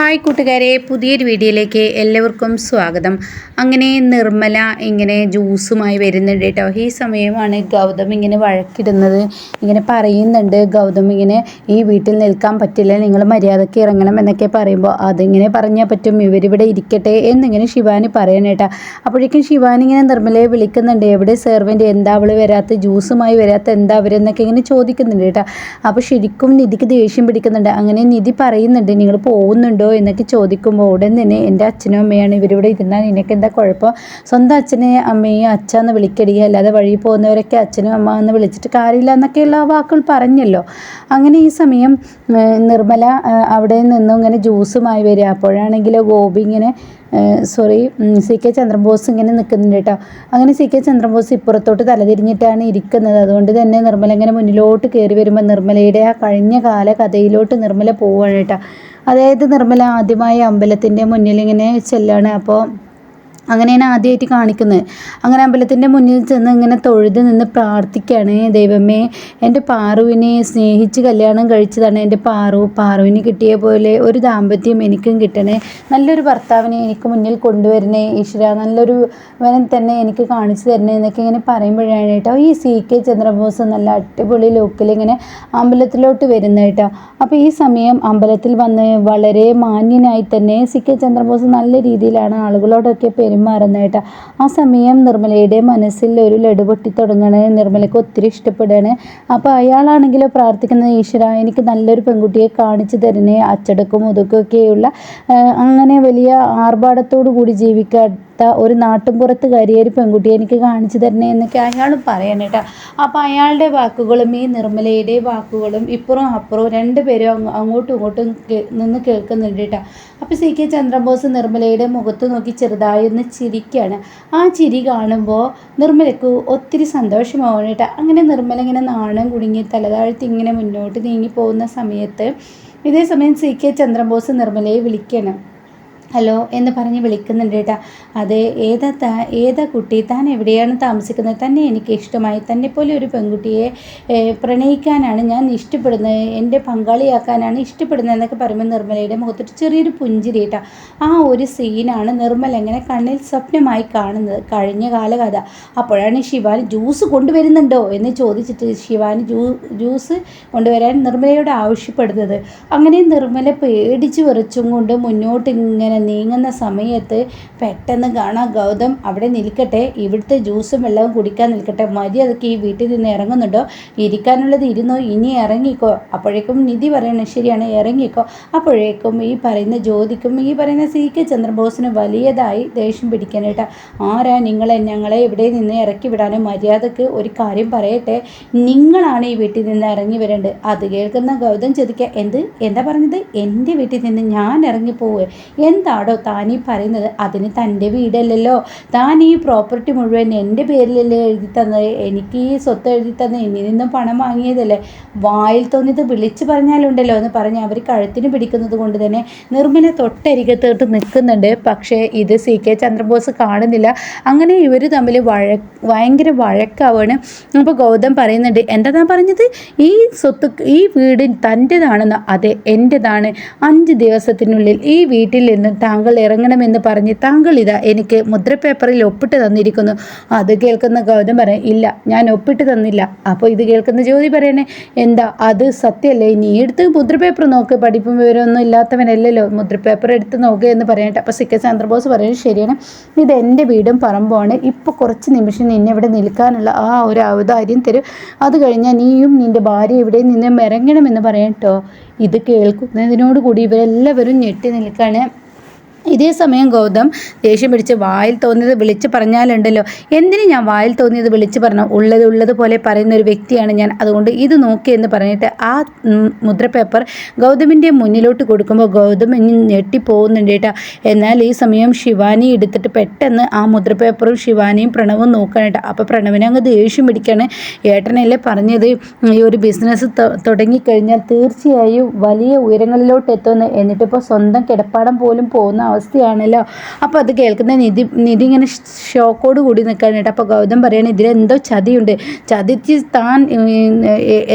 Hi കൂട്ടുകാരെ പുതിയൊരു വീഡിയോയിലേക്ക് എല്ലാവർക്കും സ്വാഗതം. അങ്ങനെ നിർമ്മല ഇങ്ങനെ ജ്യൂസുമായി വരുന്നുണ്ട് കേട്ടോ. ഈ സമയമാണ് ഗൗതം ഇങ്ങനെ വഴക്കിടുന്നത്. ഇങ്ങനെ പറയുന്നുണ്ട് ഗൗതം ഇങ്ങനെ ഈ വീട്ടിൽ നിൽക്കാൻ പറ്റില്ല നിങ്ങൾ മര്യാദയ്ക്ക് ഇറങ്ങണം എന്നൊക്കെ പറയുമ്പോൾ അതിങ്ങനെ പറഞ്ഞാൽ പറ്റും. ഇവരിവിടെ ഇരിക്കട്ടെ എന്നിങ്ങനെ ശിവാനി പറയണം കേട്ടോ. അപ്പോഴേക്കും ശിവാനി ഇങ്ങനെ നിർമ്മലയെ വിളിക്കുന്നുണ്ട്. എവിടെ സെർവന്റ് എന്താ അവൾ വരാത്ത? ജ്യൂസുമായി വരാത്ത എന്താ അവരെന്നൊക്കെ ഇങ്ങനെ ചോദിക്കുന്നുണ്ട് കേട്ടോ. അപ്പോൾ ശരിക്കും നിധിക്ക് ദേഷ്യം പിടിക്കുന്നുണ്ട്. അങ്ങനെ നിധി പറയുന്നുണ്ട് നിങ്ങൾ പോകുന്നുണ്ടോ? എന്നൊക്കെ ചോദിക്കുമ്പോൾ ഉടൻ തന്നെ എന്റെ അച്ഛനും അമ്മയാണ് ഇവരിവിടെ ഇരുന്നാൽ നിനക്ക് എന്താ കുഴപ്പം? സ്വന്തം അച്ഛനെ അമ്മയും അച്ഛ എന്ന് വിളിക്കടി. അല്ലാതെ വഴി പോകുന്നവരൊക്കെ അച്ഛനും അമ്മ എന്ന് വിളിച്ചിട്ട് കാര്യമില്ല എന്നൊക്കെയുള്ള വാക്കുകൾ പറഞ്ഞല്ലോ. അങ്ങനെ ഈ സമയം നിർമ്മല അവിടെ നിന്നും ഇങ്ങനെ ജ്യൂസുമായി വരിക. അപ്പോഴാണെങ്കിലോ ഗോപി ഇങ്ങനെ സോറി സി കെ ചന്ദ്രബോസ് ഇങ്ങനെ നിൽക്കുന്നുണ്ട് കേട്ടോ. അങ്ങനെ സി കെ ചന്ദ്രബോസ് ഇപ്പുറത്തോട്ട് തലതിരിഞ്ഞിട്ടാണ് ഇരിക്കുന്നത്. അതുകൊണ്ട് തന്നെ നിർമ്മല ഇങ്ങനെ മുന്നിലോട്ട് കയറി വരുമ്പോൾ നിർമ്മലയുടെ ആ കഴിഞ്ഞ കാല കഥയിലോട്ട് നിർമ്മല പോവുകയാണ് കേട്ടോ. അതായത് നിർമ്മല ആദ്യമായി അമ്പലത്തിന്റെ മുന്നിലിങ്ങനെ ചെല്ലാണ്. അപ്പോൾ അങ്ങനെയാണ് ആദ്യമായിട്ട് കാണിക്കുന്നത്. അങ്ങനെ അമ്പലത്തിന്റെ മുന്നിൽ ചെന്ന് ഇങ്ങനെ തൊഴുത് നിന്ന് പ്രാർത്ഥിക്കുകയാണ്. ദൈവമേ എന്റെ പാറുവിനെ സ്നേഹിച്ച് കല്യാണം കഴിച്ചതാണ്. എന്റെ പാറു പാറുവിന് കിട്ടിയ പോലെ ഒരു ദാമ്പത്യം എനിക്കും കിട്ടണേ. നല്ലൊരു ഭർത്താവിനെ എനിക്ക് മുന്നിൽ കൊണ്ടുവരണേ. ഈശ്വര നല്ലൊരു വനം തന്നെ എനിക്ക് കാണിച്ചു തരണേ എന്നൊക്കെ ഇങ്ങനെ പറയുമ്പോഴാണ് കേട്ടോ ഈ സി കെ ചന്ദ്രബോസ് നല്ല അടിപൊളി ലോക്കിൽ ഇങ്ങനെ അമ്പലത്തിലോട്ട് വരുന്ന കേട്ടോ. അപ്പോൾ ഈ സമയം അമ്പലത്തിൽ വന്ന് വളരെ മാന്യനായി തന്നെ സി കെ ചന്ദ്രബോസ് നല്ല രീതിയിലാണ് ആളുകളോടൊക്കെ പെരുമാറുന്നത് കേട്ടോ ആ സമയം നിർമ്മലയുടെ മനസ്സിൽ ഒരു ലഡു പൊട്ടി തുടങ്ങണേ. നിർമ്മലയ്ക്ക് ഒത്തിരി ഇഷ്ടപ്പെടുകയാണ്. അപ്പോൾ അയാളാണെങ്കിലോ പ്രാർത്ഥിക്കുന്നത് ഈശ്വര എനിക്ക് നല്ലൊരു പെൺകുട്ടിയെ കാണിച്ചു തരണേ അച്ചടക്കും ഒതുക്കൊക്കെയുള്ള അങ്ങനെ വലിയ ആർഭാടത്തോടു കൂടി ജീവിക്കാത്ത ഒരു നാട്ടുംപുറത്തുകാരിയെ ഒരു പെൺകുട്ടിയെ എനിക്ക് കാണിച്ചു തരണേ എന്നൊക്കെ അയാളും പറയണം കേട്ടോ. അപ്പോൾ അയാളുടെ വാക്കുകളും ഈ നിർമ്മലയുടെ വാക്കുകളും ഇപ്പുറവും അപ്പുറവും രണ്ടുപേരും അങ്ങ് അങ്ങോട്ടും ഇങ്ങോട്ടും നിന്ന് കേൾക്കുന്നുണ്ട് കേട്ടോ. അപ്പോൾ സി കെ ചന്ദ്രബോസ് നിർമ്മലയുടെ മുഖത്ത് നോക്കി ചെറുതായി ഒന്ന് ചിരിക്കുകയാണ് ആ ചിരി കാണുമ്പോൾ നിർമ്മലയ്ക്ക് ഒത്തിരി സന്തോഷമാവണം കേട്ടോ. അങ്ങനെ നിർമ്മല ഇങ്ങനെ നാണം കുടുങ്ങി തലതാഴ്ത്തി ഇങ്ങനെ മുന്നോട്ട് നീങ്ങി പോകുന്ന സമയത്ത് ഇതേ സമയം സി കെ ചന്ദ്രബോസ് നിർമ്മലയെ വിളിക്കണം. ഹലോ എന്ന് പറഞ്ഞ് വിളിക്കുന്നുണ്ട് കേട്ടോ. അത് ഏതാ താ ഏതാ കുട്ടി? താൻ എവിടെയാണ് താമസിക്കുന്നത്? തന്നെ എനിക്ക് ഇഷ്ടമായി. തന്നെ പോലെ ഒരു പെൺകുട്ടിയെ പ്രണയിക്കാനാണ് ഞാൻ ഇഷ്ടപ്പെടുന്നത്. എന്റെ പങ്കാളിയാക്കാനാണ് ഇഷ്ടപ്പെടുന്നത് എന്നൊക്കെ പറയുമ്പോൾ നിർമ്മലയുടെ മുഖത്തൊരു ചെറിയൊരു പുഞ്ചിരി കേട്ടോ. ആ ഒരു സീനാണ് നിർമ്മല ഇങ്ങനെ കണ്ണിൽ സ്വപ്നമായി കാണുന്നത്. കഴിഞ്ഞ കാല കഥ അപ്പോഴാണ് ശിവാനി ജ്യൂസ് കൊണ്ടുവരുന്നുണ്ടോ എന്ന് ചോദിച്ചിട്ട് ശിവാനി ജ്യൂ ജ്യൂസ് കൊണ്ടുവരാൻ നിർമ്മലയോട് ആവശ്യപ്പെടുന്നത്. അങ്ങനെ നിർമ്മല പേടിച്ച് വിറച്ചും കൊണ്ട് മുന്നോട്ട് ഇങ്ങനെ നീങ്ങുന്ന സമയത്ത് പെട്ടെന്ന് കാണാം ഗൗതം അവിടെ നിൽക്കട്ടെ. ഇവിടുത്തെ ജ്യൂസും വെള്ളവും കുടിക്കാൻ നിൽക്കട്ടെ. മര്യാദയ്ക്ക് ഈ വീട്ടിൽ നിന്ന് ഇറങ്ങുന്നുണ്ടോ? ഇരിക്കാനുള്ളത് ഇരുന്നു? ഇനി ഇറങ്ങിക്കോ. അപ്പോഴേക്കും നിധി പറയണ ശരിയാണ് ഇറങ്ങിക്കോ. അപ്പോഴേക്കും ഈ പറയുന്ന ജ്യോതിക്കും ഈ പറയുന്ന സി കെ ചന്ദ്രബോസിന് വലിയതായി ദേഷ്യം പിടിക്കാനായിട്ട് ആരാ നിങ്ങളെ? ഞങ്ങളെ ഇവിടെ നിന്ന് ഇറക്കി വിടാനും? മര്യാദയ്ക്ക് ഒരു കാര്യം പറയട്ടെ. നിങ്ങളാണ് ഈ വീട്ടിൽ നിന്ന് ഇറങ്ങി വരേണ്ടത്. അത് കേൾക്കുന്ന ഗൗതം ചോദിക്കുക എന്ത്? എന്താ പറഞ്ഞത്? എന്റെ വീട്ടിൽ നിന്ന് ഞാൻ ഇറങ്ങിപ്പോവുക എന്താടോ ഈ പറയുന്നത്? അതിന് തന്റെ വീടല്ലല്ലോ. താൻ ഈ പ്രോപ്പർട്ടി മുഴുവൻ എന്റെ പേരിലല്ലേ എഴുതി തന്നത്? എനിക്ക് ഈ സ്വത്ത് എഴുതി തന്ന എന്നിൽ നിന്നും പണം വാങ്ങിയതല്ലേ? വായിൽ തോന്നിയത് വിളിച്ചു പറഞ്ഞാലുണ്ടല്ലോ എന്ന് പറഞ്ഞ് അവർ കഴുത്തിന് പിടിക്കുന്നത് കൊണ്ട് തന്നെ നിർമ്മല തൊട്ടരികത്തോട്ട് നിൽക്കുന്നുണ്ട്. പക്ഷേ ഇത് സി കെ ചന്ദ്രബോസ് കാണുന്നില്ല. അങ്ങനെ ഇവർ തമ്മിൽ വഴ ഭയങ്കര വഴക്കാവാണ്. അപ്പോൾ ഗൗതം പറയുന്നുണ്ട് എന്താ താൻ പറഞ്ഞത്? ഈ സ്വത്ത് ഈ വീട് തന്റെതാണെന്ന്. അതെ എന്റെതാണ്. അഞ്ച് ദിവസത്തിനുള്ളിൽ ഈ വീട്ടിൽ നിന്ന് താങ്കൾ ഇറങ്ങണമെന്ന് പറഞ്ഞ് താങ്കൾ ഇതാ എനിക്ക് മുദ്രപേപ്പറിൽ ഒപ്പിട്ട് തന്നിരിക്കുന്നു. അത് കേൾക്കുന്ന ഗൗതം പറയും ഇല്ല ഞാൻ ഒപ്പിട്ട് തന്നില്ല. അപ്പോൾ ഇത് കേൾക്കുന്ന ജ്യോതി പറയണേ എന്താ അത് സത്യമല്ലേ നീ എടുത്ത് മുദ്രപേപ്പർ നോക്ക്. പഠിപ്പും വിവരമൊന്നും ഇല്ലാത്തവനല്ലല്ലോ മുദ്രപേപ്പർ എടുത്ത് നോക്കുക എന്ന് പറയട്ടെ അപ്പോൾ സി കെ ചന്ദ്രബോസ് പറയുന്നത് ശരിയാണ്. ഇത് എന്റെ വീടും പറമ്പുമാണ്. ഇപ്പോൾ കുറച്ച് നിമിഷം നിന്നെ ഇവിടെ നിൽക്കാനുള്ള ആ ഒരു ഔദാര്യം തരും. അത് കഴിഞ്ഞാൽ നീയും നിന്റെ ഭാര്യ ഇവിടെ നിന്ന് ഇറങ്ങണമെന്ന് പറയട്ടോ ഇത് കേൾക്കുന്നതിനോട് കൂടി ഇവരെല്ലാവരും ഞെട്ടി നിൽക്കുകയാണ് ഇതേ സമയം ഗൗതം ദേഷ്യം പിടിച്ച് വായിൽ തോന്നിയത് വിളിച്ച് പറഞ്ഞാലുണ്ടല്ലോ. എന്തിനു ഞാൻ വായിൽ തോന്നിയത് വിളിച്ച് പറഞ്ഞു? ഉള്ളത് ഉള്ളത് പോലെ പറയുന്ന ഒരു വ്യക്തിയാണ് ഞാൻ. അതുകൊണ്ട് ഇത് നോക്കി എന്ന് പറഞ്ഞിട്ട് ആ മുദ്ര പേപ്പർ ഗൗതമിന്റെ മുന്നിലോട്ട് കൊടുക്കുമ്പോൾ ഗൗതം ഇനി ഞെട്ടിപ്പോകുന്നുണ്ട് കേട്ടോ. എന്നാൽ ഈ സമയം ശിവാനി എടുത്തിട്ട് പെട്ടെന്ന് ആ മുദ്ര പേപ്പറും ശിവാനിയും പ്രണവും നോക്കാനായിട്ട് അപ്പോൾ പ്രണവിനെ അങ്ങ് ദേഷ്യം പിടിക്കാണ്. ഏട്ടനല്ലേ പറഞ്ഞത് ഈ ഒരു ബിസിനസ് തുടങ്ങിക്കഴിഞ്ഞാൽ തീർച്ചയായും വലിയ ഉയരങ്ങളിലോട്ട് എത്തുമെന്ന് എന്നിട്ടിപ്പോൾ സ്വന്തം കിടപ്പാടം പോലും പോകുന്ന അവസ്ഥയാണല്ലോ. അപ്പോൾ അത് കേൾക്കുന്ന നിധി നിധി ഇങ്ങനെ ഷോക്കോട് കൂടി നിൽക്കുകയാണ് കേട്ടോ. അപ്പോൾ ഗൗതം പറയുകയാണ് ഇതിലെന്തോ ചതിയുണ്ട്. ചതിച്ച് താൻ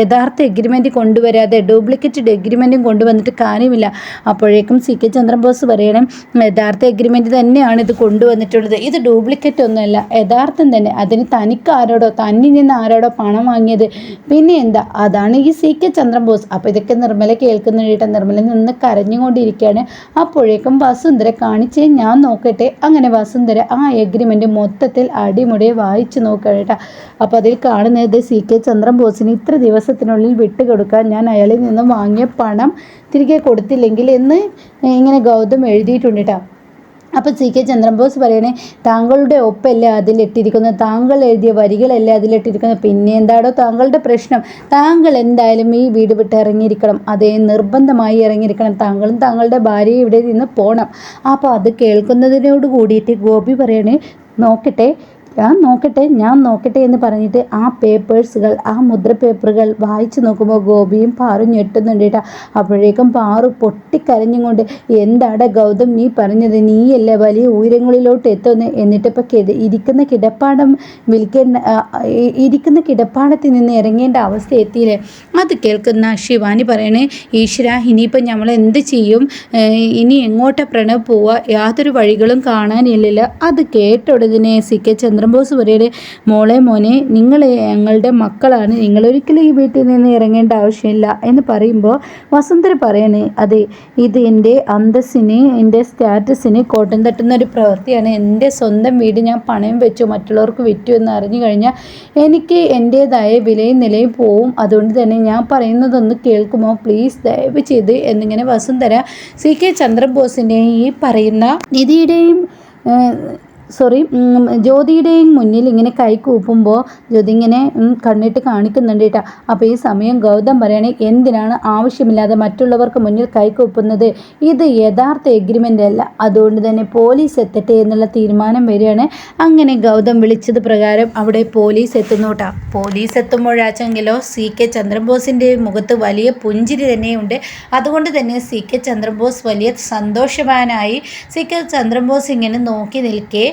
യഥാർത്ഥ എഗ്രിമെന്റ് കൊണ്ടുവരാതെ ഡ്യൂപ്ലിക്കേറ്റ് എഗ്രിമെന്റും കൊണ്ടുവന്നിട്ട് കാര്യമില്ല. അപ്പോഴേക്കും സി കെ ചന്ദ്രബോസ് പറയണം യഥാർത്ഥ എഗ്രിമെന്റ് തന്നെയാണ് ഇത് കൊണ്ടുവന്നിട്ടുള്ളത്. ഇത് ഡ്യൂപ്ലിക്കേറ്റ് ഒന്നുമല്ല യഥാർത്ഥം തന്നെ. അതിന് തനിക്ക് ആരോടോ തന്നിൽ നിന്ന് ആരോടോ പണം വാങ്ങിയത്. പിന്നെ എന്താ അതാണ് ഈ സി കെ ചന്ദ്രബോസ് അപ്പോൾ ഇതൊക്കെ നിർമ്മല കേൾക്കുന്ന കേട്ടോ. നിർമ്മല നിന്ന് കരഞ്ഞുകൊണ്ടിരിക്കുകയാണ്. അപ്പോഴേക്കും വസുന്ധര കാണിച്ചേ ഞാൻ നോക്കട്ടെ. അങ്ങനെ വസുന്ധര ആ എഗ്രിമെന്റ് മൊത്തത്തിൽ അടിമുടി വായിച്ചു നോക്കട്ടെ കേട്ടോ. അപ്പോൾ അതിൽ കാണുന്നത് സി കെ ചന്ദ്രബോസിന് ഇത്ര ദിവസത്തിനുള്ളിൽ വിട്ടുകൊടുക്കാൻ ഞാൻ അയാളിൽ നിന്നും വാങ്ങിയ പണം തിരികെ കൊടുത്തില്ലെങ്കിൽ എന്ന് ഇങ്ങനെ ഗൗതം എഴുതിയിട്ടുണ്ട് കേട്ടോ. അപ്പോൾ സി കെ ചന്ദ്രബോസ് പറയണേ താങ്കളുടെ ഒപ്പല്ലേ അതിലിട്ടിരിക്കുന്നത്? താങ്കൾ എഴുതിയ വരികളല്ലേ അതിലിട്ടിരിക്കുന്നത്? പിന്നെ എന്താടോ താങ്കളുടെ പ്രശ്നം? താങ്കൾ എന്തായാലും ഈ വീട് വിട്ട് ഇറങ്ങിയിരിക്കണം. അതേ നിർബന്ധമായി ഇറങ്ങിയിരിക്കണം. താങ്കളും താങ്കളുടെ ഭാര്യയും ഇവിടെ നിന്ന് പോകണം അപ്പോൾ അത് കേൾക്കുന്നതിനോട് കൂടിയിട്ട് ഗോപി പറയണേ നോക്കട്ടെ ഞാൻ നോക്കട്ടെ ഞാൻ നോക്കട്ടെ എന്ന് പറഞ്ഞിട്ട് ആ പേപ്പേഴ്സുകൾ ആ മുദ്ര പേപ്പറുകൾ വായിച്ചു നോക്കുമ്പോൾ ഗോപിയും പാറും ഞെട്ടുന്നുണ്ട് കേട്ടോ. അപ്പോഴേക്കും പാറു പൊട്ടിക്കരഞ്ഞുകൊണ്ട് എന്താടെ ഗൗതം നീ പറഞ്ഞത് നീയല്ലേ വലിയ ഉയരങ്ങളിലോട്ട് എത്തുന്ന? എന്നിട്ടിപ്പോൾ കിട ഇരിക്കുന്ന കിടപ്പാടം വിൽക്കേണ്ട ഇരിക്കുന്ന കിടപ്പാടത്തിൽ നിന്ന് ഇറങ്ങേണ്ട അവസ്ഥ എത്തിയില്ലേ? അത് കേൾക്കുന്ന ശിവാനി പറയണേ ഈശ്വര ഇനിയിപ്പോൾ നമ്മൾ എന്ത് ചെയ്യും? ഇനി എങ്ങോട്ടാണ് പ്രണവ് പോവുക യാതൊരു വഴികളും കാണാനില്ലല്ലോ. അത് കേട്ട സി കെ ചന്ദ്രൻ ചന്ദ്രബോസ് പറയുടെ മോളെ മോനെ നിങ്ങൾ ഞങ്ങളുടെ മക്കളാണ്. നിങ്ങളൊരിക്കലും ഈ വീട്ടിൽ നിന്ന് ഇറങ്ങേണ്ട ആവശ്യമില്ല എന്ന് പറയുമ്പോൾ വസുന്ധര പറയണേ അതെ ഇത് എന്റെ അന്തസ്സിന് എന്റെ സ്റ്റാറ്റസിന് കോട്ടം തട്ടുന്ന ഒരു പ്രവൃത്തിയാണ്. എന്റെ സ്വന്തം വീട് ഞാൻ പണയം വെച്ചു മറ്റുള്ളവർക്ക് വിറ്റു എന്ന് അറിഞ്ഞു കഴിഞ്ഞാൽ എനിക്ക് എന്റേതായ വിലയും നിലയും പോവും. അതുകൊണ്ട് തന്നെ ഞാൻ പറയുന്നതൊന്ന് കേൾക്കുമോ? പ്ലീസ് ദയവ് ചെയ്ത് എന്നിങ്ങനെ വസുന്ധര സി കെ ചന്ദ്രബോസിന്റെയും ഈ പറയുന്ന നിധിയുടെയും സോറി ജ്യോതിയുടെയും മുന്നിൽ ഇങ്ങനെ കൈ കൂപ്പുമ്പോൾ ജ്യോതി ഇങ്ങനെ കണ്ണിട്ട് കാണിക്കുന്നുണ്ട് കേട്ടോ. അപ്പോൾ ഈ സമയം ഗൗതം പറയണേ എന്തിനാണ് ആവശ്യമില്ലാതെ മറ്റുള്ളവർക്ക് മുന്നിൽ കൈ കൂപ്പുന്നത്? ഇത് യഥാർത്ഥ എഗ്രിമെന്റ് അല്ല. അതുകൊണ്ട് തന്നെ പോലീസ് എത്തട്ടെ എന്നുള്ള തീരുമാനം വരികയാണ്. അങ്ങനെ ഗൗതം വിളിച്ചത് പ്രകാരം അവിടെ പോലീസ് എത്തുന്നു കേട്ടോ. പോലീസ് എത്തുമ്പോഴാച്ചെങ്കിലോ സി കെ ചന്ദ്രബോസിന്റെ മുഖത്ത് വലിയ പുഞ്ചിരി തന്നെയുണ്ട്. അതുകൊണ്ട് തന്നെ സി കെ ചന്ദ്രബോസ് വലിയ സന്തോഷവാനായി സി കെ ചന്ദ്രബോസ് ഇങ്ങനെ നോക്കി നിൽക്കേ.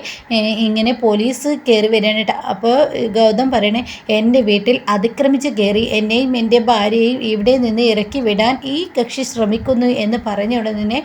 ഇങ്ങനെ പോലീസ് കയറി വരാനായിട്ട്. അപ്പോൾ ഗൗതം പറയണേ എന്റെ വീട്ടിൽ അതിക്രമിച്ച് കയറി എന്നെയും എന്റെ ഭാര്യയെയും ഇവിടെ നിന്ന് ഇറക്കി വിടാൻ ഈ കക്ഷി ശ്രമിക്കുന്നു എന്ന് പറഞ്ഞ ഉടനെ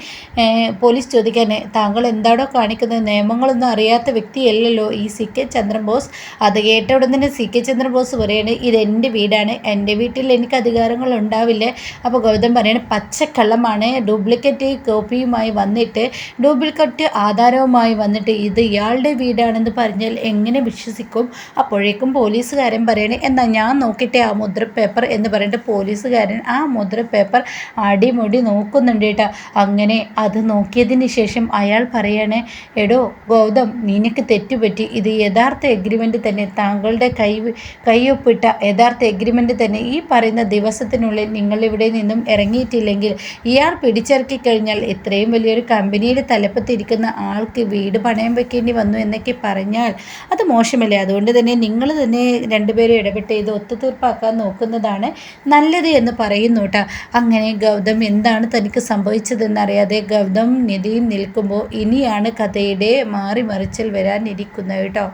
പോലീസ് ചോദിക്കാൻ താങ്കൾ എന്താണോ കാണിക്കുന്നത്? നിയമങ്ങളൊന്നും അറിയാത്ത വ്യക്തിയല്ലല്ലോ ഈ സി കെ ചന്ദ്രബോസ്. അത് കേട്ട ഉടനെ സി കെ ചന്ദ്രബോസ് പറയാണ് ഇത് എന്റെ വീടാണ് എന്റെ വീട്ടിൽ എനിക്ക് അധികാരങ്ങൾ ഉണ്ടാവില്ല. അപ്പോൾ ഗൗതം പറയണ പച്ചക്കള്ളമാണ് ഡ്യൂപ്ലിക്കേറ്റ് കോപ്പിയുമായി വന്നിട്ട് ഡ്യൂപ്ലിക്കേറ്റ് ആധാരവുമായി വന്നിട്ട് ഇത് ഇയാൾ ഇയാളുടെ വീടാണെന്ന് പറഞ്ഞാൽ എങ്ങനെ വിശ്വസിക്കും? അപ്പോഴേക്കും പോലീസുകാരൻ പറയണേ എന്നാൽ ഞാൻ നോക്കട്ടെ ആ മുദ്ര പേപ്പർ എന്ന് പറഞ്ഞിട്ട് പോലീസുകാരൻ ആ മുദ്ര പേപ്പർ അടിമുടി നോക്കുന്നുണ്ട് കേട്ടോ. അങ്ങനെ അത് നോക്കിയതിന് ശേഷം അയാൾ പറയണേ എടോ ഗൗതം നിനക്ക് തെറ്റുപറ്റി. ഇത് യഥാർത്ഥ എഗ്രിമെന്റ് തന്നെ. താങ്കളുടെ കൈ കൈയൊപ്പിട്ട യഥാർത്ഥ എഗ്രിമെന്റ് തന്നെ. ഈ പറയുന്ന ദിവസത്തിനുള്ളിൽ നിങ്ങളിവിടെ നിന്നും ഇറങ്ങിയിട്ടില്ലെങ്കിൽ ഇയാൾ പിടിച്ചിറക്കി കഴിഞ്ഞാൽ ഇത്രയും വലിയൊരു കമ്പനിയുടെ തലപ്പത്തിരിക്കുന്ന ആൾക്ക് വീട് പണയം വെക്കേണ്ടി വന്നു എന്നൊക്കെ പറഞ്ഞാൽ അത് മോശമല്ലേ? അതുകൊണ്ട് തന്നെ നിങ്ങൾ തന്നെ രണ്ടുപേരും ഇടപെട്ട് ഇത് ഒത്തുതീർപ്പാക്കാൻ നോക്കുന്നതാണ് നല്ലത് എന്ന് പറയുന്നു കേട്ടോ. അങ്ങനെ ഗൗതം എന്താണ് തനിക്ക് സംഭവിച്ചതെന്നറിയാതെ ഗൗതം നിധിയും നിൽക്കുമ്പോൾ ഇനിയാണ് കഥയുടെ മാറി മറിച്ചൽ വരാനിരിക്കുന്നത് കേട്ടോ.